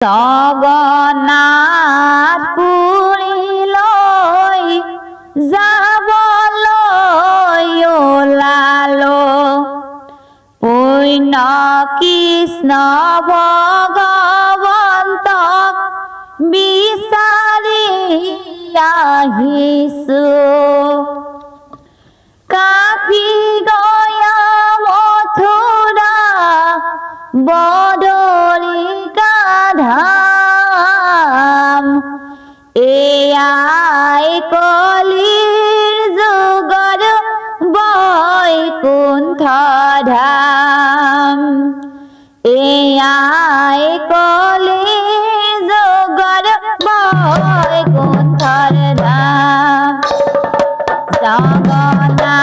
জগন্নাথ পুরীলৈ যাবলৈ ওলালো পূৰ্ণ কৃষ্ণ ভগৱন্তক বিচাৰি আহিছো কাফি গয়া মথুৰা বড়ো ধর দা জগনা